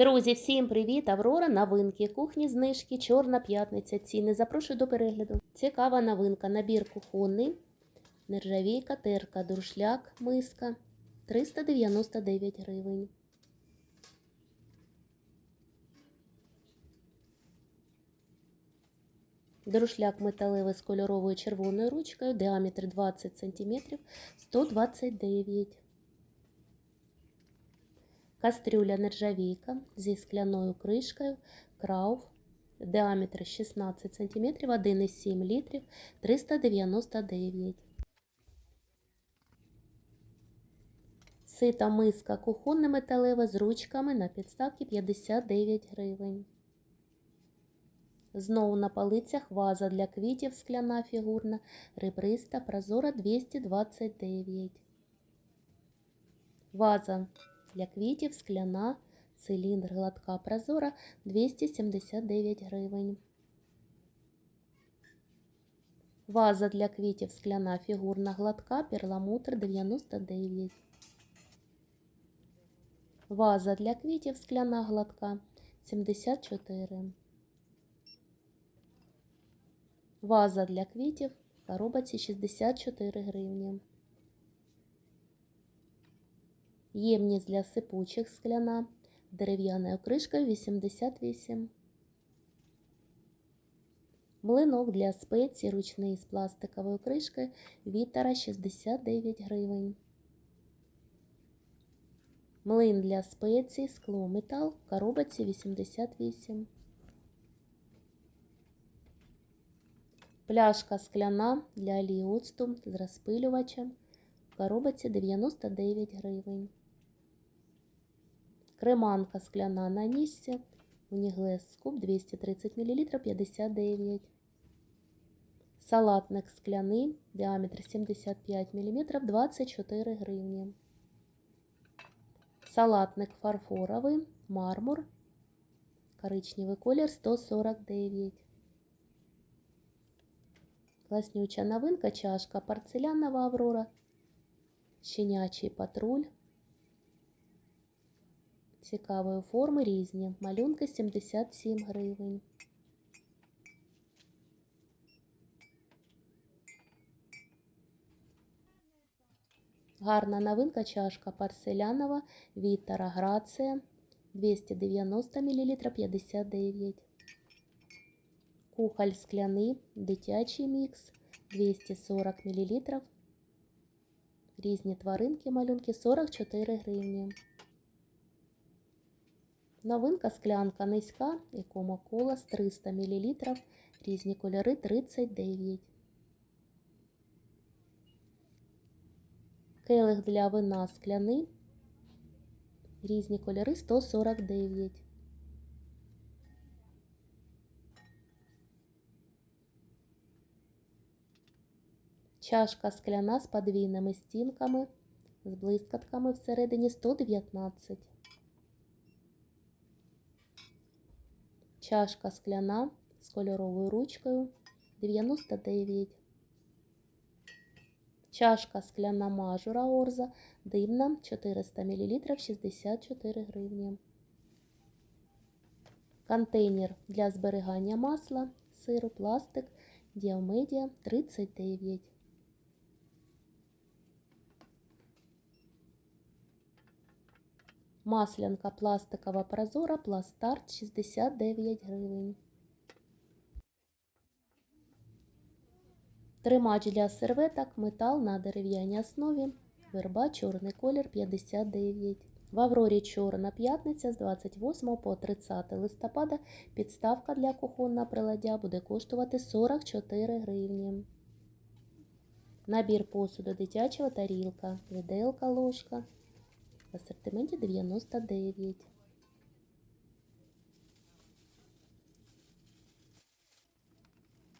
Друзі, всім привіт! Аврора, новинки, кухні, знижки, чорна п'ятниця, ціни. Запрошую до перегляду. Цікава новинка. Набір кухонний, нержавійка, терка, дуршляк, миска. 399 гривень. Друшляк металевий з кольоровою червоною ручкою, діаметр 20 см, 129 Кастрюля нержавійка зі скляною кришкою, крауф, діаметр 16 см, 1,7 літрів, 399 Сита миска кухонне металеве з ручками на підставці 59 гривень. Знову на полицях ваза для квітів скляна фігурна, ребриста, прозора 229. Ваза для квітів скляна, циліндр гладка прозора 279 гривень. Ваза для квітів скляна фігурна гладка, перламутр 99. Ваза для квітів скляна гладка 74. Ваза для квітів в коробці 64 гривні. Ємність для сипучих скляна, дерев'яною кришкою 88. Млинок для спецій ручний з пластиковою кришкою Вітера 69 гривень. Млин для спецій, скло метал в коробці 88. Пляшка скляна для олії оцту з розпилювачем в коробці 99 гривень. Креманка скляна на ніжці, уніглес скуб 230 мл 59. Салатник скляний, діаметр 75 мм 24 гривні. Салатник фарфоровий, мармур, коричневий колір 149. Класнюча новинка, чашка порцелянова Аврора, щенячий патруль. Цікавої форми різні. Малюнки 77 гривень. Гарна новинка чашка порцелянова Вітера Грація 290 мл 59. Кухоль скляний, дитячий мікс 240 мл. Різні тваринки, малюнки 44 гривні. Новинка склянка низька, якома кола з 300 мл. Різні кольори 39. Келих для вина скляний. Різні кольори 149. Чашка скляна з подвійними стінками, з блискатками всередині 119. Чашка скляна з кольоровою ручкою 99. Чашка скляна мажура Орза димна 400 мл 64 гривні. Контейнер для зберігання масла, сиру, пластик, діамедіа 39. Маслянка пластикова прозора, пластарт 69 гривень. Тримач для серветок, метал на дерев'яній основі, верба, чорний колір 59. В Аврорі чорна п'ятниця з 28 по 30 листопада підставка для кухонного приладдя буде коштувати 44 гривні. Набір посуду дитячого тарілка, виделка, ложка. В асортименті 99.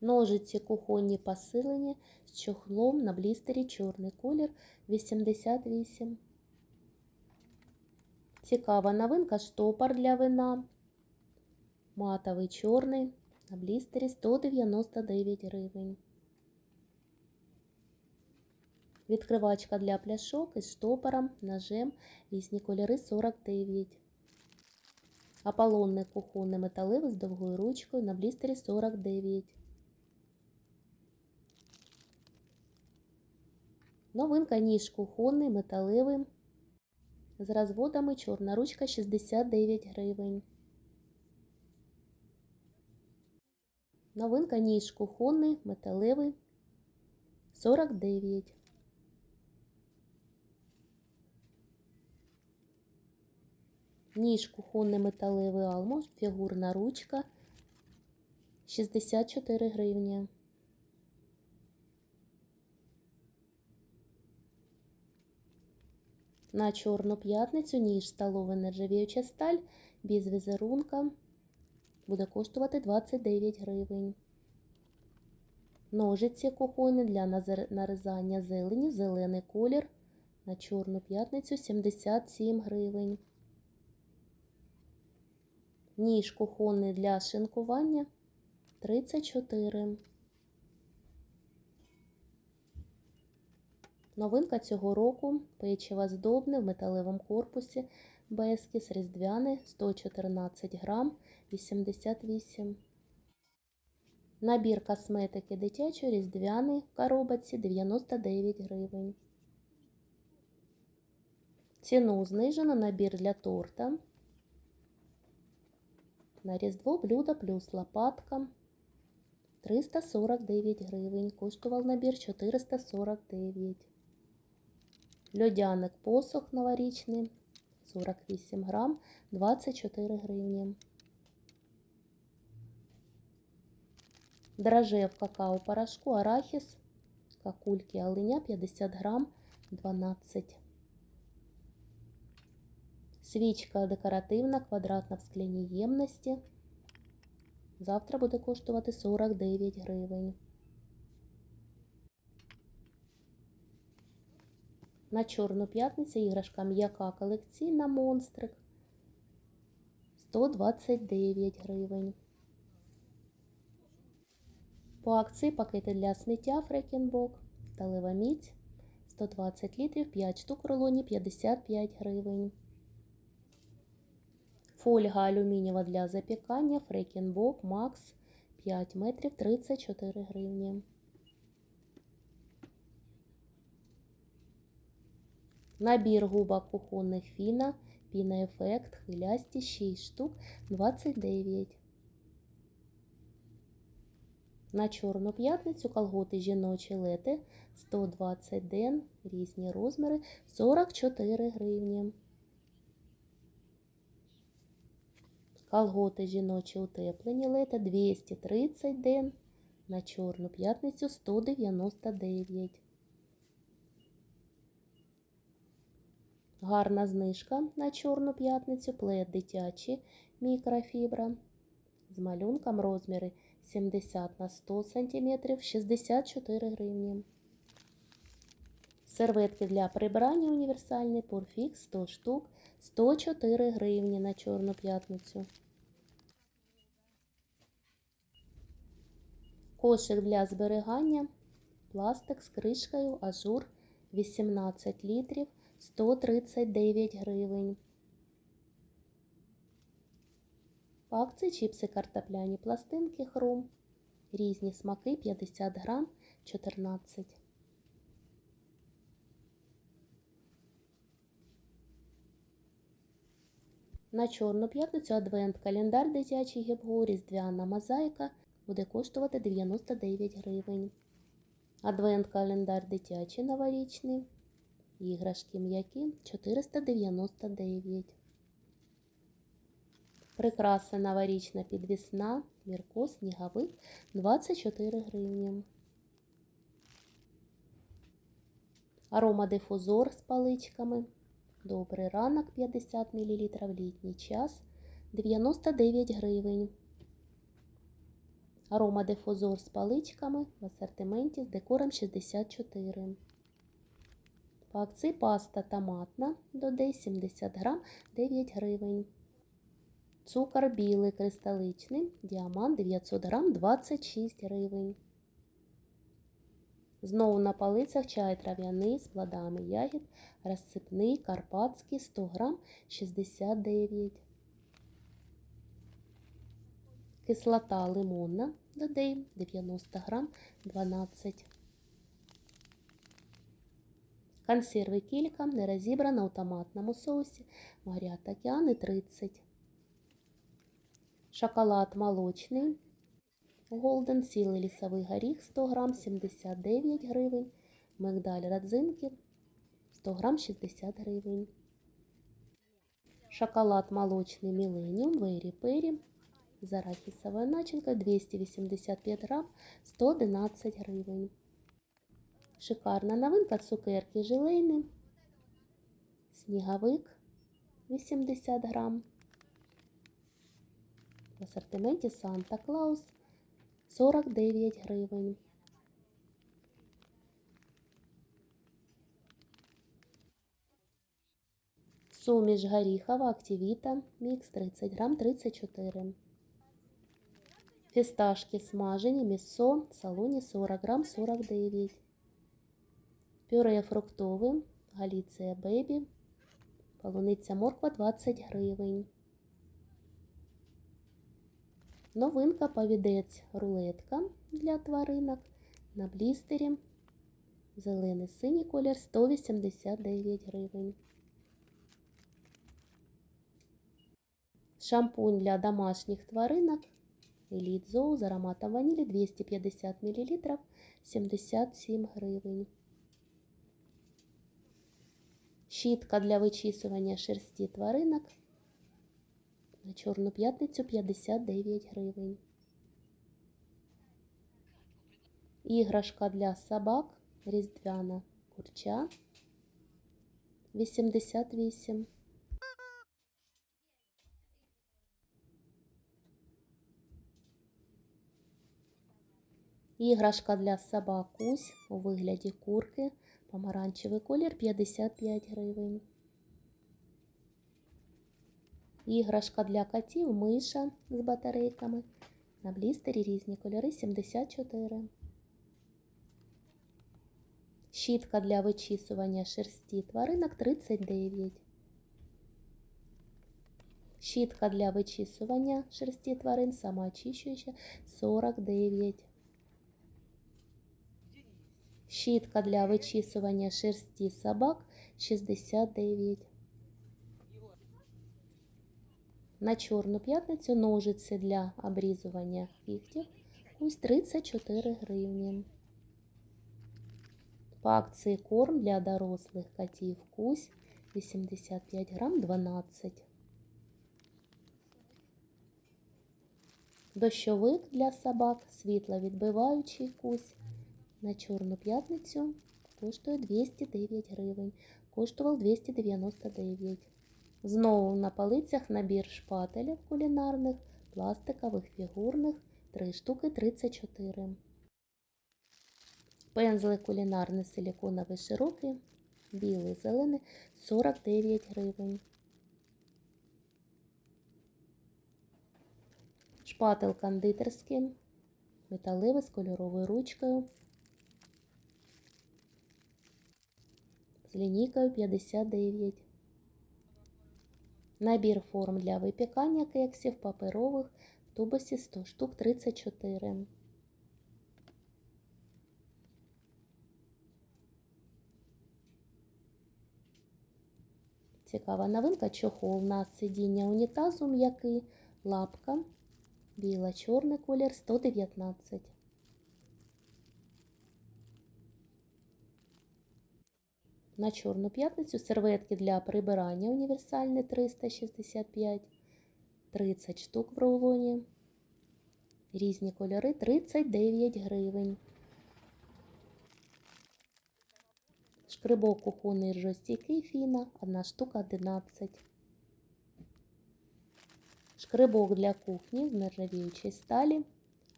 Ножиці кухонні посилені з чохлом на блістері чорний колір 88. Цікава новинка штопор для вина. Матовий чорний на блістері 199 гривень. Відкривачка для пляшок із штопором, ножем, різні кольори 49. Аполлонне кухонне металеве з довгою ручкою на блістері 49. Новинка ніж кухонний металевий з розводами чорна ручка 69 гривень. Новинка ніж кухонний металевий 49. Ніж кухонний металевий алмаз, фігурна ручка 64 гривні. На чорну п'ятницю ніж столова нержавіюча сталь без візерунка буде коштувати 29 гривень. Ножиці кухонні для нарізання зелені, зелений колір на чорну п'ятницю 77 гривень. Ніж кухонний для шинкування 34. Новинка цього року печиво здобне в металевому корпусі Бескіс різдвяне 114 грам 88. Набір косметики дитячої різдвяний в коробці 99 гривень. Ціну знижено набір для торта. На різдво блюдо плюс лопатка 349 гривень. Коштував набір 449. Льодяник посох новорічний 48 грам 24 гривні. Драже в какао порошку арахіс, какульки оленя 50 грам 12. Свічка декоративна, квадратна в скляній ємності. Завтра буде коштувати 49 гривень. На Чорну п'ятницю іграшка м'яка колекційна монстрик 129 гривень. По акції пакети для сміття Фрекінбок, сталева міць 120 літрів, 5 штук рулоні 55 гривень. Фольга алюмінієва для запікання Фрекінбок Макс 5 метрів 34 гривні. Набір губок кухонних фіна, піноефект, хвилясті 6 штук 29. На Чорну п'ятницю колготи жіночі лети 120 ден, різні розміри 44 гривні. Колготи жіночі утеплені лети 230 ден, на Чорну п'ятницю 199. Гарна знижка на Чорну п'ятницю, плед дитячий мікрофібра з малюнком розміри 70 на 100 см 64 гривні. Серветки для прибирання універсальний Порфік 100 штук 104 гривні на Чорну п'ятницю. Кошик для зберігання, пластик з кришкою, ажур 18 літрів 139 гривень. Акції чіпси картопляні пластинки хрум. Різні смаки 50 грам 14. На Чорну п'ятницю адвент календар дитячий гіпго, різдвяна мозаїка буде коштувати 99 гривень. Адвент календар дитячий новорічний. Іграшки м'які 499. Прикраса новорічна підвісна, мірко, сніговик 24 гривні. Аромадифузор з паличками. Добрий ранок 50 мл літній час 99 гривень. Аромадифузор з паличками в асортименті з декором 64. По паста томатна додей 70 грам 9 гривень. Цукор білий кристаличний, діамант 900 грам 26 гривень. Знову на полицях чай трав'яний з плодами ягід, розсипний, карпатський 100 грам 69. Кислота лимонна додаємо 90 грам 12. Консерви кілька не розібрана у томатному соусі. Морят океани 30. Шоколад молочний. Голден цілий лісовий горіх 100 грам 79 гривень. Мигдаль родзинки 100 грам 60 гривень. Шоколад молочний Millennium Вері Пері з арахісовою начинкою 285 грам 111 гривень. Шикарна новинка цукерки желейні. Сніговик 80 грам. В асортименті Санта Клаус 49 гривень. Суміш горіхова Активіта мікс 30 грам 34. Фісташки смажені, місо, салоні 40 грам 49. Пюре фруктове, Галіція Бебі, полуниця морква 20 гривень. Новинка повідець рулетка для тваринок на блістері. Зелений синій колір 189 гривень. Шампунь для домашніх тваринок Elite Zoo з ароматом ванілі 250 мл 77 гривень. Щітка для вичісування шерсті тваринок на Чорну п'ятницю 59 гривень. Іграшка для собак різдвяна курча 88. Іграшка для собак Кусь у вигляді курки. Помаранчевий колір 55 гривень. Іграшка для котів миша з батарейками. На блістері різні кольори 74. Щітка для вичісування шерсті тваринок 39. Щітка для вичісування шерсті тварин самоочищуюча 49. Щітка для вичісування шерсті собак 69. На Чорну п'ятницю ножиці для обрізування кігтів ось 34 гривні. По акції корм для дорослих котів кусь 85 грам 12. Дощовик для собак світловідбиваючий кусь на Чорну п'ятницю коштує 209 гривень. Коштував 299. Знову на полицях набір шпателів кулінарних, пластикових, фігурних 3 штуки 34. Пензлик кулінарний силіконовий широкий, білий, зелений 49 гривень. Шпатель кондитерський, металевий з кольоровою ручкою. З лінійкою 59. Набір форм для випікання кексів паперових в тубусі 100 штук 34. Цікава новинка чохол на сидіння унітазу м'який, лапка, біла, чорний колір 119. На Чорну п'ятницю серветки для прибирання універсальні 365, 30 штук в рулоні. Різні кольори 39 гривень. Шкрибок кухонний ржостійкий фіна, 1 штука 11. Шкрибок для кухні з нержавіючої сталі,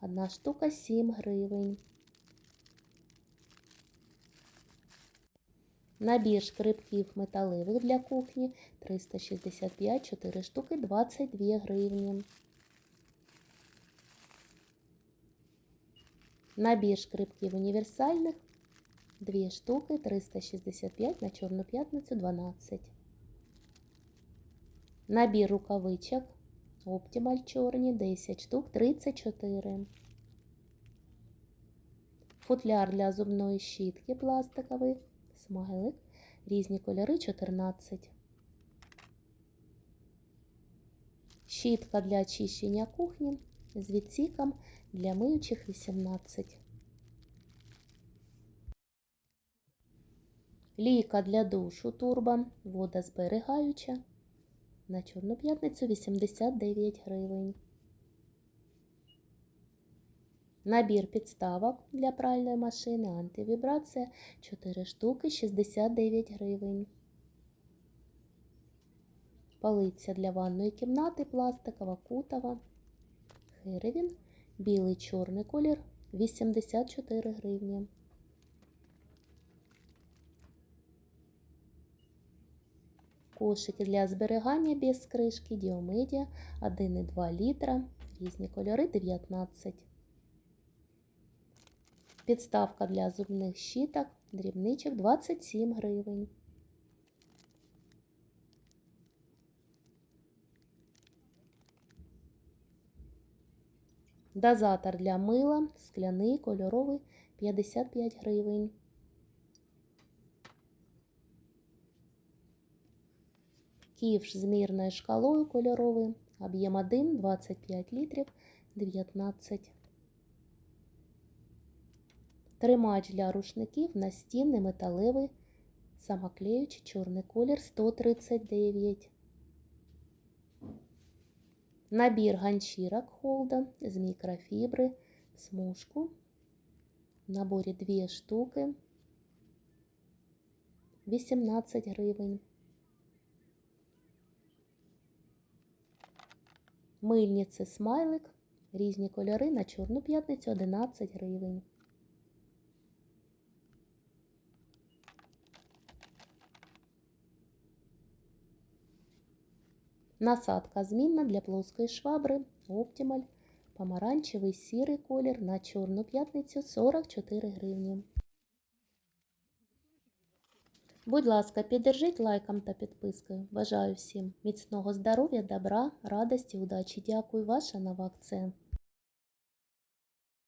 1 штука 7 гривень. Набір шкребків металевих для кухні 365 4 штуки 22 гривні. Набір шкребків універсальних 2 штуки 365 на Чорну п'ятницю 12. Набір рукавичок Оптималь чорні 10 штук 34. Футляр для зубної щітки пластиковий, смайлик, різні кольори 14. Щітка для очищення кухні з відсіком для миючих 18. Лійка для душу турбо, водозберігаюча. На Чорну п'ятницю 89 гривень. Набір підставок для пральної машини антивібрація 4 штуки 69 гривень. Полиця для ванної кімнати пластикова, кутова. Херевін. Білий чорний колір 84 гривні. Кошики для зберігання без кришки Діомедіа 1,2 літра. Різні кольори 19. Підставка для зубних щіток, дрібничок 27 гривень. Дозатор для мила, скляний, кольоровий 55 гривень. Ківш з мірною шкалою кольоровий, об'єм 1, 25 літрів, 19. Тримач для рушників настінний металевий, самоклеючий чорний колір 139. Набір ганчірок Холда з мікрофібри, смужку. В наборі 2 штуки. 18 гривень. Мильниці смайлик. Різні кольори на Чорну п'ятницю 11 гривень. Насадка змінна для плоскої швабри Оптималь. Помаранчевий сірий колір на Чорну п'ятницю 44 гривні. Будь ласка, піддержіть лайком та підпискою. Бажаю всім міцного здоров'я, добра, радості, удачі. Дякую, ваша нова акція.